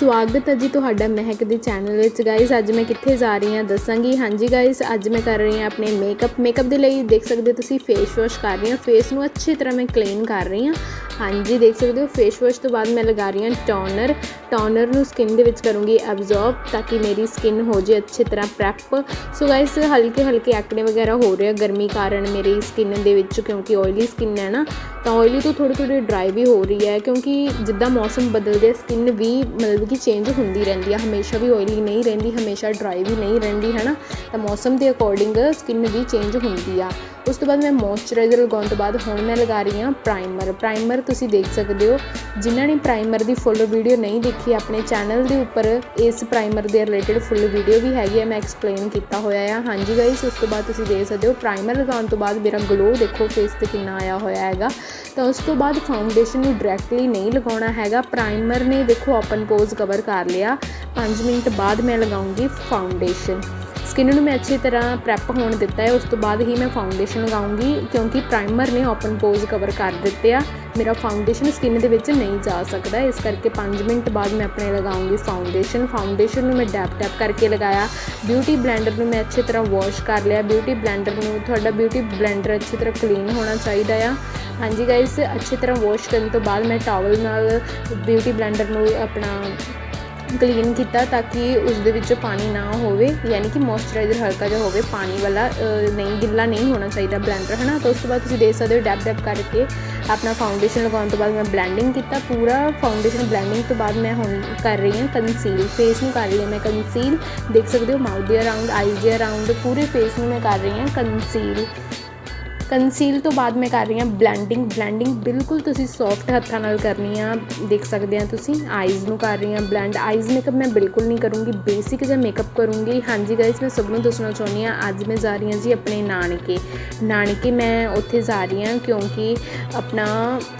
ਸਵਾਗਤ ਹੈ ਜੀ ਤੁਹਾਡਾ ਮਹਿਕ ਦੇ ਚੈਨਲ ਵਿੱਚ। ਗਾਇਸ ਅੱਜ ਮੈਂ ਕਿੱਥੇ ਜਾ ਰਹੀ ਹਾਂ ਦੱਸਾਂਗੀ। ਹਾਂਜੀ ਗਾਇਸ ਅੱਜ ਮੈਂ ਕਰ ਰਹੀ ਹਾਂ ਆਪਣੇ ਮੇਕਅਪ ਮੇਕਅਪ ਦੇ ਲਈ ਦੇਖ ਸਕਦੇ ਹੋ ਤੁਸੀਂ ਫੇਸ ਵਾਸ਼ ਕਰ ਰਹੀ ਹਾਂ। ਫੇਸ ਨੂੰ ਅੱਛੀ ਤਰ੍ਹਾਂ ਮੈਂ ਕਲੀਨ ਕਰ ਰਹੀ ਹਾਂ। ਹਾਂਜੀ, ਦੇਖ ਸਕਦੇ ਹੋ ਫੇਸ ਵਾਸ਼ ਤੋਂ ਬਾਅਦ ਮੈਂ ਲਗਾ ਰਹੀ ਹਾਂ ਟੋਨਰ ਟੋਨਰ ਨੂੰ ਸਕਿਨ ਦੇ ਵਿੱਚ ਕਰੂੰਗੀ ਐਬਜ਼ੌਰਬ ਤਾਂ ਕਿ ਮੇਰੀ ਸਕਿਨ ਹੋ ਜੇ ਅੱਛੀ ਤਰ੍ਹਾਂ ਪ੍ਰੈਪ ਸੋ ਗਾਇਸ ਹਲਕੇ ਹਲਕੇ ਐਕਨੇ ਵਗੈਰਾ ਹੋ ਰਿਹਾ ਗਰਮੀ ਕਾਰਨ ਮੇਰੀ ਸਕਿਨ ਦੇ ਵਿੱਚ ਕਿਉਂਕਿ ਆਇਲੀ ਸਕਿਨ ਹੈ ਨਾ। ਤਾਂ ਆਇਲੀ ਤੋਂ ਥੋੜੀ ਥੋੜੀ ਡਰਾਈ ਵੀ ਹੋ ਰਹੀ ਹੈ ਕਿਉਂਕਿ ਜਿੱਦਾਂ ਮੌਸਮ ਬਦਲਦੇ ਸਕਿਨ ਵੀ ਮਤਲਬ ਕਿ ਚੇਂਜ ਹੁੰਦੀ ਰਹਿੰਦੀ ਆ, ਹਮੇਸ਼ਾ ਵੀ ਆਇਲੀ ਨਹੀਂ ਰਹਿੰਦੀ, ਹਮੇਸ਼ਾ ਡਰਾਈ ਵੀ ਨਹੀਂ ਰਹਿੰਦੀ ਹੈ ਨਾ ਤਾਂ ਮੌਸਮ ਦੇ ਅਕੋਰਡਿੰਗ ਸਕਿਨ ਵੀ ਚੇਂਜ ਹੁੰਦੀ ਆ। ਉਸ ਤੋਂ ਬਾਅਦ ਮੈਂ ਮੋਇਸਚਰਾਈਜ਼ਰ ਲਗਾਉਣ ਤੋਂ ਬਾਅਦ ਹੁਣ ਮੈਂ ਲਗਾ ਰਹੀ ਹਾਂ ਪ੍ਰਾਈਮਰ। ਪ੍ਰਾਈਮਰ ਤੁਸੀਂ ਦੇਖ ਸਕਦੇ ਹੋ। ਜਿਨ੍ਹਾਂ ਨੇ ਪ੍ਰਾਈਮਰ ਦੀ ਫੁੱਲ ਵੀਡੀਓ ਨਹੀਂ ਦੇਖੀ, ਆਪਣੇ ਚੈਨਲ ਦੇ ਉੱਪਰ ਇਸ ਪ੍ਰਾਈਮਰ ਦੇ ਰਿਲੇਟਡ ਫੁੱਲ ਵੀਡੀਓ ਵੀ ਹੈਗੀ ਹੈ ਮੈਂ ਐਕਸਪਲੇਨ ਕੀਤਾ ਹੋਇਆ ਆ। ਹਾਂਜੀ ਗਾਇਸ ਉਸ ਤੋਂ ਬਾਅਦ ਤੁਸੀਂ ਦੇਖ ਸਕਦੇ ਹੋ ਪ੍ਰਾਈਮਰ ਲਗਾਉਣ ਤੋਂ ਬਾਅਦ ਮੇਰਾ ਗਲੋ ਦੇਖੋ ਫੇਸ ਤੇ ਕਿੰਨਾ ਆਇਆ ਹੋਇਆ ਹੈਗਾ। ਤਾਂ ਉਸ ਤੋਂ ਬਾਅਦ ਫਾਊਂਡੇਸ਼ਨ ਨੂੰ ਡਾਇਰੈਕਟਲੀ ਨਹੀਂ ਲਗਾਉਣਾ ਹੈਗਾ। ਪ੍ਰਾਈਮਰ ਨੇ ਦੇਖੋ ਓਪਨ ਪੋਜ਼ ਕਵਰ ਕਰ ਲਿਆ। 5 ਮਿੰਟ ਬਾਅਦ ਮੈਂ ਲਗਾਉਂਗੀ ਫਾਊਂਡੇਸ਼ਨ ਸਕਿਨ ਨੂੰ ਮੈਂ ਅੱਛੀ ਤਰ੍ਹਾਂ ਪ੍ਰੈਪ ਹੋਣ ਦਿੱਤਾ ਹੈ, ਉਸ ਤੋਂ ਬਾਅਦ ਹੀ ਮੈਂ ਫਾਊਂਡੇਸ਼ਨ ਲਗਾਉਂਗੀ, ਕਿਉਂਕਿ ਪ੍ਰਾਈਮਰ ਨੇ ਓਪਨ ਪੋਜ਼ ਕਵਰ ਕਰ ਦਿੱਤੇ ਆ। ਮੇਰਾ ਫਾਊਂਡੇਸ਼ਨ ਸਕਿਨ ਦੇ ਵਿੱਚ ਨਹੀਂ ਜਾ ਸਕਦਾ, ਇਸ ਕਰਕੇ 5 ਮਿੰਟ ਬਾਅਦ ਮੈਂ ਆਪਣੇ ਲਗਾਉਂਗੀ ਫਾਊਂਡੇਸ਼ਨ ਫਾਊਂਡੇਸ਼ਨ ਨੂੰ ਮੈਂ ਡੈਪ ਡੈਪ ਕਰਕੇ ਲਗਾਇਆ। ਬਿਊਟੀ ਬਲੈਂਡਰ ਨੂੰ ਮੈਂ ਅੱਛੀ ਤਰ੍ਹਾਂ ਵਾਸ਼ ਕਰ ਲਿਆ। ਬਿਊਟੀ ਬਲੈਂਡਰ ਨੂੰ, ਤੁਹਾਡਾ ਬਿਊਟੀ ਬਲੈਂਡਰ ਅੱਛੀ ਤਰ੍ਹਾਂ ਕਲੀਨ ਹੋਣਾ ਚਾਹੀਦਾ ਆ। ਹਾਂਜੀ ਗਾਇਸ ਅੱਛੀ ਤਰ੍ਹਾਂ ਵਾਸ਼ ਕਰਨ ਤੋਂ ਬਾਅਦ ਮੈਂ ਟਾਵਲ ਨਾਲ ਬਿਊਟੀ ਬਲੈਂਡਰ ਨੂੰ ਆਪਣਾ ਕਲੀਨ ਕੀਤਾ ਤਾਂ ਕਿ ਉਸ ਦੇ ਵਿੱਚ ਪਾਣੀ ਨਾ ਹੋਵੇ, ਯਾਨੀ ਕਿ ਮੋਇਸਚਰਾਈਜ਼ਰ ਹਲਕਾ ਜਿਹਾ ਹੋਵੇ, ਪਾਣੀ ਵਾਲਾ ਨਹੀਂ, ਗਿੱਲਾ ਨਹੀਂ ਹੋਣਾ ਚਾਹੀਦਾ ਬਲੈਂਡਰ ਹੈ ਨਾ ਤਾਂ ਉਸ ਤੋਂ ਬਾਅਦ ਤੁਸੀਂ ਦੇਖ ਸਕਦੇ ਹੋ ਡੈਪ ਡੈਪ ਕਰਕੇ ਆਪਣਾ ਫਾਊਂਡੇਸ਼ਨ ਲਗਾਉਣ ਤੋਂ ਬਾਅਦ ਮੈਂ ਬਲੈਂਡਿੰਗ ਕੀਤਾ। ਪੂਰਾ ਫਾਊਂਡੇਸ਼ਨ ਬਲੈਂਡਿੰਗ ਤੋਂ ਬਾਅਦ ਮੈਂ ਹੁਣ ਕਰ ਰਹੀ ਹਾਂ ਕੰਸੀਲ ਫੇਸ ਨੂੰ ਕਰ ਰਹੀ ਹਾਂ ਮੈਂ ਕੰਸੀਲ ਦੇਖ ਸਕਦੇ ਹੋ ਮਾਊਥ ਦੇ ਅਰਾਊਂਡ ਆਈਜ਼ ਦੇ ਅਰਾਊਂਡ ਪੂਰੇ ਫੇਸ ਨੂੰ ਮੈਂ ਕਰ ਰਹੀ ਹਾਂ ਕੰਸੀਲ ਕੰਸੀਲ ਤੋਂ ਬਾਅਦ ਮੈਂ ਕਰ ਰਹੀ ਹਾਂ ਬਲੈਂਡਿੰਗ ਬਲੈਂਡਿੰਗ ਬਿਲਕੁਲ ਤੁਸੀਂ ਸੌਫਟ ਹੱਥਾਂ ਨਾਲ ਕਰਨੀ ਆ, ਦੇਖ ਸਕਦੇ ਆ ਤੁਸੀਂ ਆਈਜ਼ ਨੂੰ ਕਰ ਰਹੀ ਹਾਂ ਬਲੈਂਡ ਆਈਜ਼ ਮੇਕਅਪ ਮੈਂ ਬਿਲਕੁਲ ਨਹੀਂ ਕਰੂੰਗੀ ਬੇਸਿਕ ਜਿਹਾ ਮੇਕਅਪ ਕਰੂੰਗੀ। ਹਾਂਜੀ ਗਾਇਸ ਮੈਂ ਸਭ ਨੂੰ ਦੱਸਣਾ ਚਾਹੁੰਦੀ ਆ ਅੱਜ ਮੈਂ ਜਾ ਰਹੀ ਹਾਂ ਜੀ ਆਪਣੇ ਨਾਨਕੇ। ਨਾਨਕੇ ਮੈਂ ਉੱਥੇ ਜਾ ਰਹੀ ਹਾਂ ਕਿਉਂਕਿ ਆਪਣਾ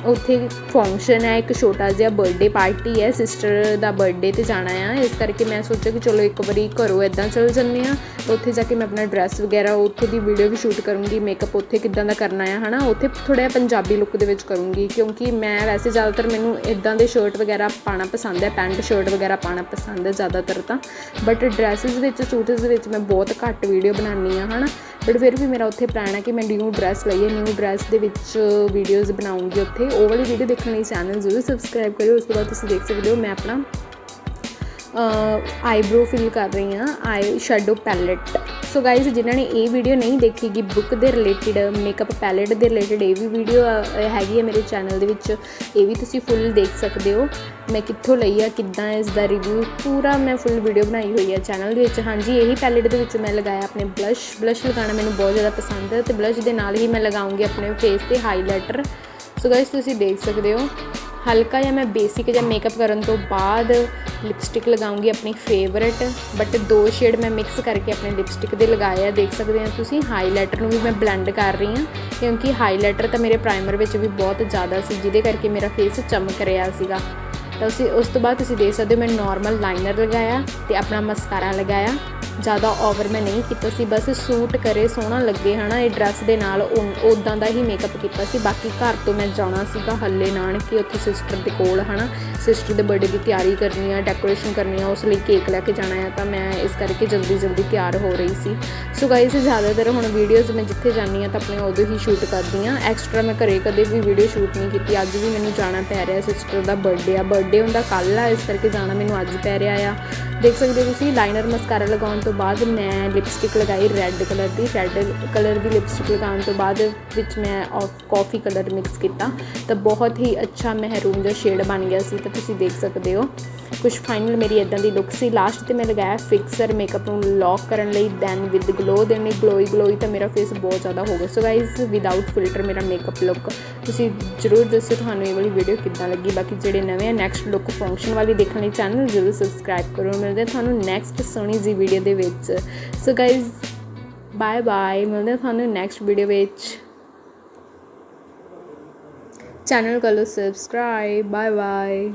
ਉੱਥੇ ਫੰਕਸ਼ਨ ਹੈ, ਇੱਕ ਛੋਟਾ ਜਿਹਾ ਬਰਥਡੇ ਪਾਰਟੀ ਹੈ ਸਿਸਟਰ ਦਾ ਬਰਥਡੇ ਤੇ ਜਾਣਾ ਆ। ਇਸ ਕਰਕੇ ਮੈਂ ਸੋਚਿਆ ਕਿ ਚਲੋ ਇੱਕ ਵਾਰੀ ਘਰੋਂ ਇਦਾਂ ਚੱਲ ਜੰਨੇ ਆ ਉੱਥੇ ਜਾ ਕੇ ਮੈਂ ਆਪਣਾ ਡਰੈਸ ਵਗੈਰਾ, ਉੱਥੇ ਦੀ ਵੀਡੀਓ ਵੀ ਸ਼ੂਟ ਕਰੂੰਗੀ ਮੇਕਅਪ ਉੱਥੇ ਕਿੱਦਾਂ ਦਾ ਕਰਨਾ ਹੈ ਹਨਾ? ਉੱਥੇ ਥੋੜਾ ਜਿਹਾ ਪੰਜਾਬੀ ਲੁੱਕ ਦੇ ਵਿੱਚ ਕਰੂੰਗੀ, ਕਿਉਂਕਿ ਮੈਂ ਵੈਸੇ ਜ਼ਿਆਦਾਤਰ ਮੈਨੂੰ ਇਦਾਂ ਦੇ ਸ਼ਰਟ ਵਗੈਰਾ ਪਾਣਾ ਪਸੰਦ ਹੈ ਪੈਂਟ ਸ਼ਰਟ ਵਗੈਰਾ ਪਾਣਾ ਪਸੰਦ ਹੈ ਜ਼ਿਆਦਾਤਰ ਤਾਂ। ਬਟ ਡਰੈਸਸ ਵਿੱਚ ਸੂਟਸ ਦੇ ਵਿੱਚ ਮੈਂ ਬਹੁਤ ਘੱਟ ਵੀਡੀਓ ਬਣਾਉਣੀ ਆ ਹਨਾ? ਬਟ ਫਿਰ ਵੀ ਮੇਰਾ ਉੱਥੇ ਪਲਾਨ ਹੈ ਕਿ ਮੈਂ ਨਿਊ ਡਰੈਸ ਲਈਏ ਨਿਊ ਡਰੈਸ ਦੇ ਵਿੱਚ ਵੀਡੀਓਜ਼ ਬਣਾਉਂਗੀ ਉੱਥੇ। ਉਹ ਵਾਲੀ ਵੀਡੀਓ ਦੇਖਣ ਲਈ ਚੈਨਲ ਜ਼ਰੂਰ ਸਬਸਕ੍ਰਾਈਬ ਕਰਿਓ, ਉਸ ਤੋਂ ਬਾਅਦ ਤੁਸੀਂ ਦੇਖ ਸਕਦੇ ਹੋ ਮੈਂ ਆਪਣਾ ਆਈਬ੍ਰੋ ਫਿਲ ਕਰ ਰਹੀ ਹਾਂ eye shadow palette so guys ਜਿਨ੍ਹਾਂ ਨੇ ਇਹ ਵੀਡੀਓ ਨਹੀਂ ਦੇਖੀਗੀ ਬੁੱਕ ਦੇ ਰਿਲੇਟਡ ਮੇਕਅਪ ਪੈਲੇਟ ਦੇ ਰਿਲੇਟਡ ਇਹ ਵੀ ਵੀਡੀਓ ਹੈਗੀ ਹੈ ਮੇਰੇ ਚੈਨਲ ਦੇ ਵਿੱਚ। ਇਹ ਵੀ ਤੁਸੀਂ ਫੁੱਲ ਦੇਖ ਸਕਦੇ ਹੋ। ਮੈਂ ਕਿੱਥੋਂ ਲਈ ਆ, ਕਿੱਦਾਂ ਇਸ ਦਾ ਰਿਵਿਊ ਪੂਰਾ ਮੈਂ ਫੁੱਲ ਵੀਡੀਓ ਬਣਾਈ ਹੋਈ ਹੈ ਚੈਨਲ ਦੇ ਵਿੱਚ। ਹਾਂਜੀ, ਇਹੀ ਪੈਲੇਟ ਦੇ ਵਿੱਚ ਮੈਂ ਲਗਾਇਆ ਆਪਣੇ ਬਲਸ਼ ਬਲਸ਼ ਲਗਾਉਣਾ ਮੈਨੂੰ ਬਹੁਤ ਜ਼ਿਆਦਾ ਪਸੰਦ ਹੈ ਤੇ ਬਲਸ਼ ਦੇ ਨਾਲ ਹੀ ਮੈਂ ਲਗਾਉਂਗੀ ਆਪਣੇ ਫੇਸ ਤੇ ਹਾਈਲਾਈਟਰ ਸੋ ਗਾਇਜ਼ ਤੁਸੀਂ ਦੇਖ ਸਕਦੇ ਹੋ। ਹਲਕਾ ਜਿਹਾ ਮੈਂ ਬੇਸਿਕ ਜਿਹਾ ਮੇਕਅਪ ਕਰਨ ਤੋਂ ਬਾਅਦ ਲਿਪਸਟਿਕ ਲਗਾਉਂਗੀ ਆਪਣੀ ਫੇਵਰਟ ਬਟ ਦੋ ਸ਼ੇਡ ਮੈਂ ਮਿਕਸ ਕਰਕੇ ਆਪਣੇ ਲਿਪਸਟਿਕ ਦੇ ਲਗਾਏ ਆ, ਦੇਖ ਸਕਦੇ ਆ ਤੁਸੀਂ। ਹਾਈਲਾਈਟਰ ਨੂੰ ਵੀ ਮੈਂ ਬਲੈਂਡ ਕਰ ਰਹੀ ਹਾਂ ਕਿਉਂਕਿ ਹਾਈਲਾਈਟਰ ਤਾਂ ਮੇਰੇ ਪ੍ਰਾਈਮਰ ਵਿੱਚ ਵੀ ਬਹੁਤ ਜ਼ਿਆਦਾ ਸੀ, ਜਿਹਦੇ ਕਰਕੇ ਮੇਰਾ ਫੇਸ ਚਮਕ ਰਿਹਾ ਸੀਗਾ। ਤਾਂ ਅਸੀਂ ਉਸ ਤੋਂ ਬਾਅਦ ਤੁਸੀਂ ਦੇਖ ਸਕਦੇ ਹੋ ਮੈਂ ਨਾਰਮਲ ਲਾਈਨਰ ਲਗਾਇਆ ਤੇ ਆਪਣਾ ਮਸਕਾਰਾ ਲਗਾਇਆ। ਜ਼ਿਆਦਾ ਓਵਰ ਮੈਂ ਨਹੀਂ ਕੀਤਾ ਸੀ, ਬਸ ਸੂਟ ਕਰੇ, ਸੋਹਣਾ ਲੱਗੇ, ਹਨਾ, ਇਹ ਡਰੈਸ ਦੇ ਨਾਲ ਉਦਾਂ ਦਾ ਹੀ ਮੇਕਅਪ ਕੀਤਾ ਸੀ। ਬਾਕੀ ਘਰ ਤੋਂ ਮੈਂ ਜਾਣਾ ਸੀਗਾ ਹੱਲੇ ਨਾਨਕੇ, ਉੱਥੇ ਸਿਸਟਰ ਦੇ ਕੋਲ, ਹਨਾ ਸਿਸਟਰ ਦੇ ਬਰਥਡੇ ਦੀ ਤਿਆਰੀ ਕਰਨੀ ਆ ਡੈਕੋਰੇਸ਼ਨ ਕਰਨੀ ਆ, ਉਸ ਲਈ ਕੇਕ ਲੈ ਕੇ ਜਾਣਾ ਆ, ਤਾਂ ਮੈਂ ਇਸ ਕਰਕੇ ਜਲਦੀ ਜਲਦੀ ਤਿਆਰ ਹੋ ਰਹੀ ਸੀ। ਸੋ ਗਾਇਸ ਜ਼ਿਆਦਾਤਰ ਹੁਣ ਵੀਡੀਓਜ਼ ਮੈਂ ਜਿੱਥੇ ਜਾਂਦੀ ਆ ਤਾਂ ਆਪਣੇ ਉਦੋਂ ਹੀ ਸ਼ੂਟ ਕਰਦੀ ਆ ਐਕਸਟਰਾ ਮੈਂ ਘਰੇ ਕਦੇ ਵੀ ਵੀਡੀਓ ਸ਼ੂਟ ਨਹੀਂ ਕੀਤੀ। ਅੱਜ ਵੀ ਮੈਨੂੰ ਜਾਣਾ ਪੈ ਰਿਹਾ ਸਿਸਟਰ ਦਾ ਬਰਥਡੇ ਆ। ਬਰਥਡੇ ਹੁੰਦਾ ਕੱਲ ਆ, ਇਸ ਕਰਕੇ ਜਾਣਾ ਮੈਨੂੰ ਅੱਜ ਪੈ ਰਿਹਾ ਆ। ਦੇਖ ਸਕਦੇ ਹੋ ਤੁਸੀਂ ਲਾਈਨਰ ਮਸਕਾਰਾ ਲਗਾਉਣ ਤੋਂ ਬਾਅਦ ਮੈਂ ਲਿਪਸਟਿਕ ਲਗਾਈ ਰੈੱਡ ਕਲਰ ਦੀ ਰੈੱਡ ਕਲਰ ਦੀ ਲਿਪਸਟਿਕ ਲਗਾਉਣ ਤੋਂ ਬਾਅਦ ਵਿੱਚ ਮੈਂ ਕਾਫੀ ਕਲਰ ਮਿਕਸ ਕੀਤਾ। ਤਾਂ ਬਹੁਤ ਹੀ ਅੱਛਾ ਮਹਿਰੂਮ ਜਿਹਾ ਸ਼ੇਡ ਬਣ ਗਿਆ ਸੀ, ਤਾਂ ਤੁਸੀਂ ਦੇਖ ਸਕਦੇ ਹੋ। ਕੁਝ ਫਾਈਨਲ ਮੇਰੀ ਇਦਾਂ ਦੀ ਲੁੱਕ ਸੀ। ਲਾਸਟ ਤੇ ਮੈਂ ਲਗਾਇਆ ਫਿਕਸਰ ਮੇਕਅਪ ਨੂੰ ਲੌਕ ਕਰਨ ਲਈ ਦੈਨ ਵਿਦ ਗਲੋ ਦੇਣ ਲਈ ਗਲੋਈ ਗਲੋਈ ਤਾਂ ਮੇਰਾ ਫੇਸ ਬਹੁਤ ਜ਼ਿਆਦਾ ਹੋ ਗਿਆ। ਸੋ ਗਾਇਜ਼ ਵਿਦਆਊਟ ਫਿਲਟਰ ਮੇਰਾ ਮੇਕਅਪ ਲੁੱਕ ਤੁਸੀਂ ਜ਼ਰੂਰ ਦੱਸਿਓ ਤੁਹਾਨੂੰ ਇਹ ਵਾਲੀ ਵੀਡੀਓ ਕਿੱਦਾਂ ਲੱਗੀ। ਬਾਕੀ ਜਿਹੜੇ ਨਵੇਂ ਆ ਨੈਕਸਟ ਲੁੱਕ ਫੰਕਸ਼ਨ ਵਾਲੀ ਦੇਖਣ ਲਈ ਚੈਨਲ ਜ਼ਰੂਰ ਸਬਸਕ੍ਰਾਈਬ ਕਰੋ। ਮਿਲਦੇ ਤੁਹਾਨੂੰ ਨੈਕਸਟ ਸੋਹਣੀ ਜੀ ਵੀਡੀਓ ਦੇ ਵਿੱਚ। ਸੋ ਗਾਇਜ਼ ਬਾਏ ਬਾਏ ਮਿਲਦੇ ਤੁਹਾਨੂੰ ਨੈਕਸਟ ਵੀਡੀਓ ਵਿੱਚ। ਚੈਨਲ ਕਰ ਲਓ ਸਬਸਕ੍ਰਾਈਬ ਬਾਏ ਬਾਏ